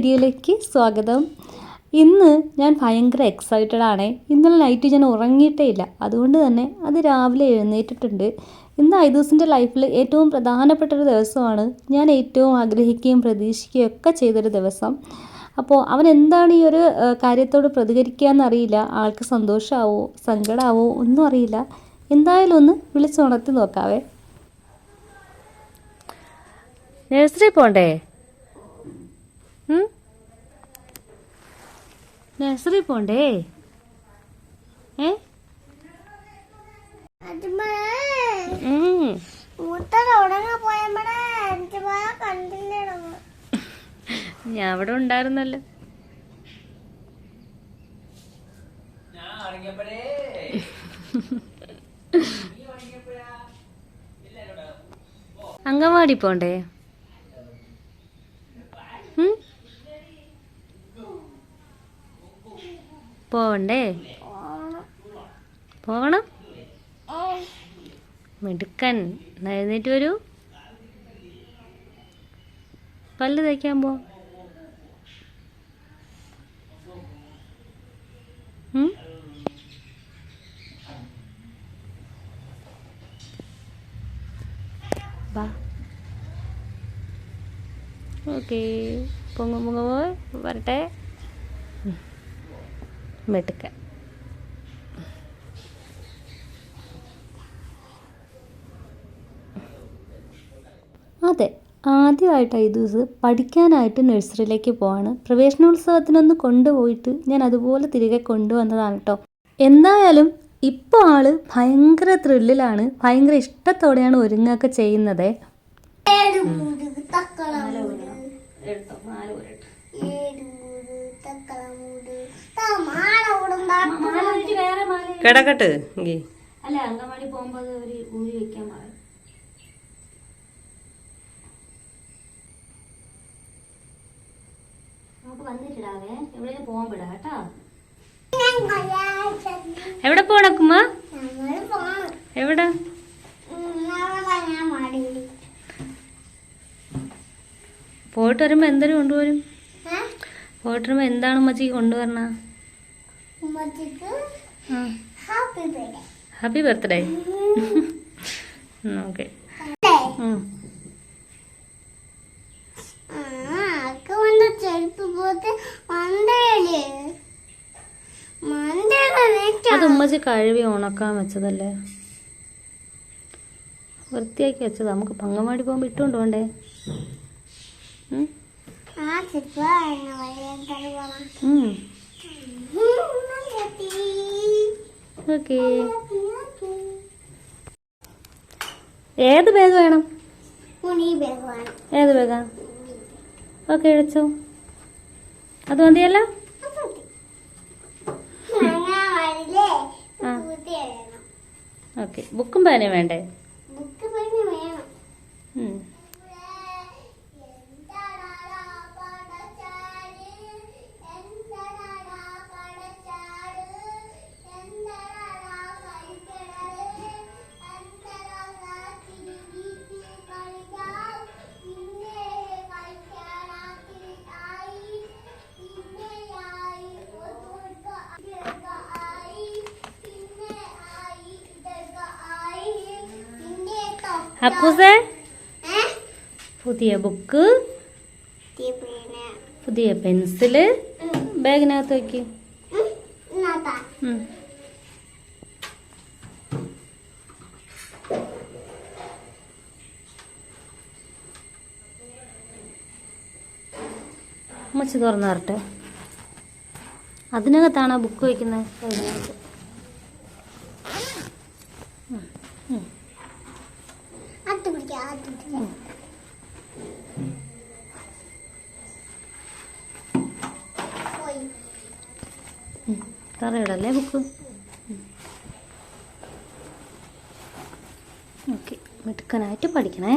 വീഡിയോയിലേക്ക് സ്വാഗതം. ഇന്ന് ഞാൻ ഭയങ്കര എക്സൈറ്റഡ് ആണ്. ഇന്നലെ നൈറ്റ് ഞാൻ ഉറങ്ങിയിട്ടേ ഇല്ല. അതുകൊണ്ട് തന്നെ അത് രാവിലെ എഴുന്നേറ്റിട്ടുണ്ട്. ഇന്ന് ഐദൂസിന്റെ ലൈഫിൽ ഏറ്റവും പ്രധാനപ്പെട്ട ഒരു ദിവസമാണ്. ഞാൻ ഏറ്റവും ആഗ്രഹിക്കുകയും പ്രതീക്ഷിക്കുകയും ഒക്കെ ചെയ്തൊരു ദിവസം. അപ്പോൾ അവൻ എന്താണ് ഈ ഒരു കാര്യത്തോട് പ്രതികരിക്കുക എന്നറിയില്ല ആൾക്ക് സന്തോഷമാവോ സങ്കടമാവോ ഒന്നും അറിയില്ല. എന്തായാലും ഒന്ന് വിളിച്ചുണർത്തി നോക്കാവേ. നഴ്സറി പോണ്ടേ? നഴ്സറി പോണ്ടേ? ഏ. ഞാൻ അവിടെ ഉണ്ടായിരുന്നല്ലോ. അങ്കവാടി പോണ്ടേ? പോവണ്ടേ? പോകണം. മിടുക്കൻ. എഴുന്നേറ്റ് വരൂ. പല്ല് തയ്ക്കാൻ പോ. ഓക്കെ. പൊങ്ങ പൊങ്ങ പോയി വരട്ടെ. മിടുക്കൻ അതെ ആദ്യമായിട്ടാണ് ഈ ദിവസം പഠിക്കാനായിട്ട് നഴ്സറിയിലേക്ക് പോവാണ്. പ്രവേശനോത്സവത്തിനൊന്ന് കൊണ്ടുപോയിട്ട് ഞാൻ അതുപോലെ തിരികെ കൊണ്ടുവന്നതാണ് കേട്ടോ എന്തായാലും ഇപ്പോൾ ആൾ ഭയങ്കര ത്രില്ലിലാണ് ഭയങ്കര ഇഷ്ടത്തോടെയാണ് ഒരുങ്ങൊക്കെ ചെയ്യുന്നത്. കിടക്കട്ട് അല്ല അങ്കമാടി പോകുമ്പോൾ ഒരു ഊരി വെക്കാൻ പറയും. നമുക്ക് വന്നിട്ടിടാവേ. എവിടെയും പോകാൻ വിടാ കേട്ടോ. എവിടെ പോണക്കുമ്മ എവിടെ? പോയിട്ട് വരുമ്പോ എന്തൊരു കൊണ്ടുവരും? പോയിട്ട് വരുമ്പോ എന്താണ് ഉമ്മച്ചിക്ക് കൊണ്ടുവരണ? ഹാപ്പി ബർത്ത്ഡേ ഓക്കെ അത് ഉമ്മച്ചി കഴുകി ഉണക്കാൻ വെച്ചതല്ലേ? വൃത്തിയാക്കി വെച്ചത്. നമുക്ക് പങ്കമാടി പോകുമ്പോൾ ഇട്ടുകൊണ്ട് പോണ്ടേ? ഉം? ഓക്കേ. ഏത് ബാഗ് വേണം? ഏത് ബാഗാ ഓക്കെ അഴിച്ചോ അത് മതിയല്ലോ? ഓക്കെ ബുക്കും പേനയും വേണ്ടേ? അപ്പൂസേ പുതിയ ബുക്ക് പുതിയ പെൻസിൽ ബാഗിനകത്ത് വെക്ക് ഉം. ഉമ്മച്ചി തുറന്നു തരട്ടെ അതിനകത്താണ് ബുക്ക് വയ്ക്കുന്നത്? അതിനകത്ത് അത് പിടിക്കാം അത് പിടിക്കാം പോയി തറയിടല്ലേ ബുക്ക്? ഓക്കെ മിടുക്കനായിട്ട് പഠിക്കണേ.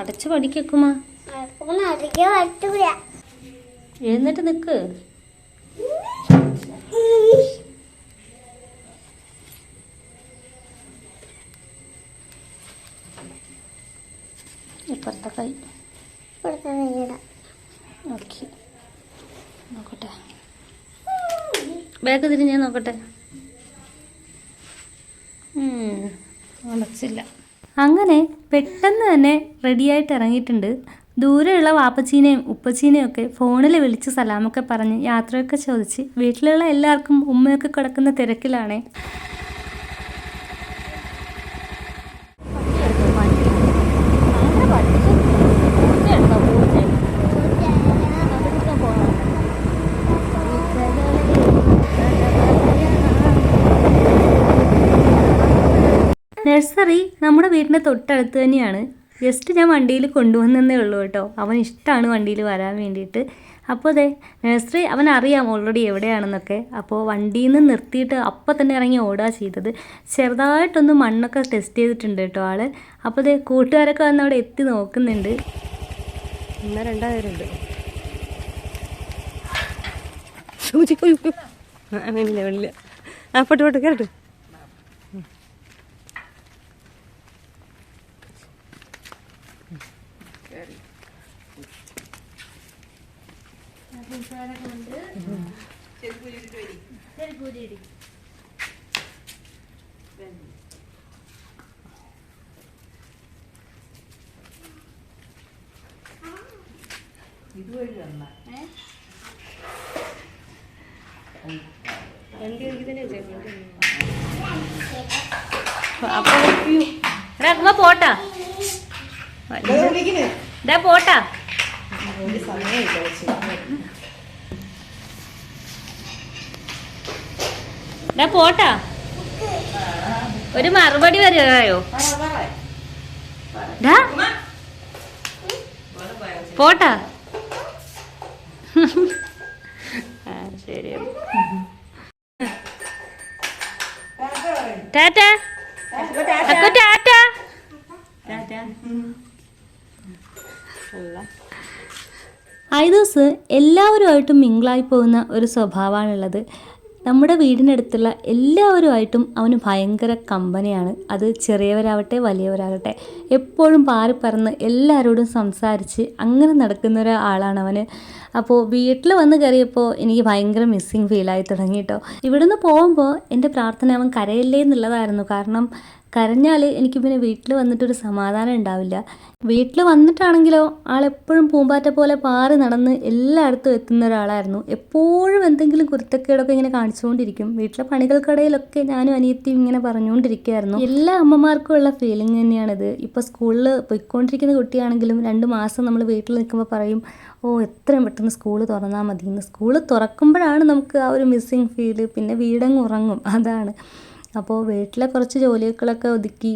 അടച്ചു പഠിക്കുമാ അടക്കുന്ന നിക്ക്. ഇപ്പുറത്തെ കൈ ഇപ്പുറത്തെ ഓക്കെ നോക്കട്ടെ ബാക്ക് തിരിഞ്ഞ് നോക്കട്ടെ. ഉം, അടച്ചില്ല അങ്ങനെ പെട്ടെന്ന് തന്നെ റെഡിയായിട്ട് ഇറങ്ങിയിട്ടുണ്ട്. ദൂരെയുള്ള വാപ്പച്ചീനെയും ഉപ്പച്ചീനെയും ഒക്കെ ഫോണിൽ വിളിച്ച് സലാമൊക്കെ പറഞ്ഞ് യാത്രയൊക്കെ ചോദിച്ച് വീട്ടിലുള്ള എല്ലാവർക്കും ഉമ്മയൊക്കെ കിടക്കുന്ന തിരക്കിലാണേ. നഴ്സറി നമ്മുടെ വീടിന്റെ തൊട്ടടുത്ത് തന്നെയാണ്. ജസ്റ്റ് ഞാൻ വണ്ടിയിൽ കൊണ്ടുവന്നേ ഉള്ളൂ കേട്ടോ. അവൻ ഇഷ്ടമാണ് വണ്ടിയിൽ വരാൻ വേണ്ടിയിട്ട്. അപ്പോൾ അതെ നഴ്സറി അവൻ അറിയാം ഓൾറെഡി എവിടെയാണെന്നൊക്കെ. അപ്പോൾ വണ്ടിയിൽ നിന്ന് നിർത്തിയിട്ട് അപ്പം തന്നെ ഇറങ്ങി ഓടുക ചെയ്തത്. ചെറുതായിട്ടൊന്ന് മണ്ണൊക്കെ ടെസ്റ്റ് ചെയ്തിട്ടുണ്ട് കേട്ടോ ആൾ. അപ്പോൾ അതെ കൂട്ടുകാരൊക്കെ വന്ന് അവിടെ എത്തി നോക്കുന്നുണ്ട്. എന്നാ രണ്ടായിരമുണ്ട്. സൂചി പോയി പൊട്ട് പൊട്ട് കയറട്ട് അപ്പോൾ പോട്ടാ. ഇതാ പോട്ടാ. ഇതാ പോട്ടാ. ഒരു മറുപടി വരുകയോ പോട്ടാ. ശരി. ടാറ്റ ടാറ്റ. ടാറ്റ. ഐദോസ് എല്ലാവരുമായിട്ടും മിങ്കിളായി പോകുന്ന ഒരു സ്വഭാവമാണുള്ളത്. നമ്മുടെ വീടിനടുത്തുള്ള എല്ലാവരുമായിട്ടും അവന് ഭയങ്കര കമ്പനിയാണ്. അത് ചെറിയവരാവട്ടെ വലിയവരാകട്ടെ എപ്പോഴും പാറി പറന്ന് എല്ലാവരോടും സംസാരിച്ച് അങ്ങനെ നടക്കുന്ന ഒരാളാണ് അവന് അപ്പോൾ വീട്ടിൽ വന്ന് കയറിയപ്പോൾ എനിക്ക് ഭയങ്കര മിസ്സിങ് ഫീലായി തുടങ്ങി കേട്ടോ ഇവിടുന്ന് പോകുമ്പോൾ എന്റെ പ്രാർത്ഥന അവൻ കരയല്ലേ എന്നുള്ളതായിരുന്നു. കാരണം കരഞ്ഞാൽ എനിക്ക് പിന്നെ വീട്ടിൽ വന്നിട്ടൊരു സമാധാനം ഉണ്ടാവില്ല. വീട്ടിൽ വന്നിട്ടാണെങ്കിലോ ആളെപ്പോഴും പൂമ്പാറ്റ പോലെ പാറി നടന്ന് എല്ലായിടത്തും എത്തുന്ന ഒരാളായിരുന്നു. എപ്പോഴും എന്തെങ്കിലും കുരുത്തക്കേടൊക്കെ ഇങ്ങനെ കാണിച്ചുകൊണ്ടിരിക്കും. വീട്ടിലെ പണികൾക്കിടയിലൊക്കെ ഞാനും അനിയത്തിയും ഇങ്ങനെ പറഞ്ഞുകൊണ്ടിരിക്കുകയായിരുന്നു എല്ലാ അമ്മമാർക്കും ഉള്ള ഫീലിംഗ് തന്നെയാണിത്. ഇപ്പോൾ സ്കൂളിൽ പോയിക്കൊണ്ടിരിക്കുന്ന കുട്ടിയാണെങ്കിലും രണ്ട് മാസം നമ്മൾ വീട്ടിൽ നിൽക്കുമ്പോൾ പറയും ഓ എത്രയും പെട്ടെന്ന് സ്കൂൾ തുറന്നാൽ മതി സ്കൂൾ തുറക്കുമ്പോഴാണ് നമുക്ക് ആ ഒരു മിസ്സിങ് ഫീൽ പിന്നെ വീടങ്ങ് ഉറങ്ങും. അതാണ്. അപ്പോൾ വീട്ടിലെ കുറച്ച് ജോലികളൊക്കെ ഒതുക്കി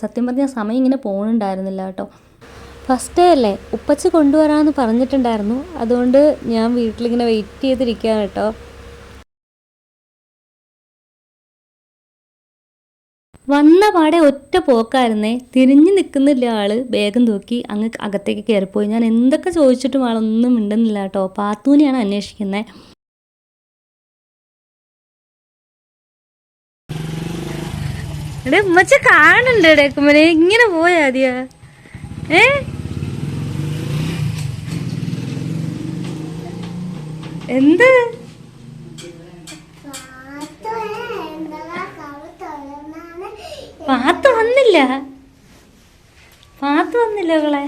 സത്യം പറഞ്ഞാൽ സമയം ഇങ്ങനെ പോകുന്നുണ്ടായിരുന്നില്ല കേട്ടോ. ഫസ്റ്റ് ഡേ അല്ലേ ഉപ്പച്ച കൊണ്ടുവരാമെന്ന് പറഞ്ഞിട്ടുണ്ടായിരുന്നു. അതുകൊണ്ട് ഞാൻ വീട്ടിലിങ്ങനെ വെയിറ്റ് ചെയ്തിരിക്കുകയാണ് കേട്ടോ. വന്ന പാടെ ഒറ്റ പോക്കായിരുന്നേ. തിരിഞ്ഞു നിൽക്കുന്നില്ല ആൾ. വേഗം തൂക്കി അങ്ങ് അകത്തേക്ക് കയറിപ്പോയി. ഞാൻ എന്തൊക്കെ ചോദിച്ചിട്ടും ആളൊന്നും മിണ്ടുന്നില്ല കേട്ടോ. പാത്തൂനെയാണ് അന്വേഷിക്കുന്നത് എടേ ഉമ്മച്ച കാണണ്ട ഇടേക്കുമ്പനെ ഇങ്ങനെ പോയാ മതിയാ. ഏ? എന്ത്? പാത്ത് വന്നില്ല. പാത്ത് വന്നില്ല അവളെ.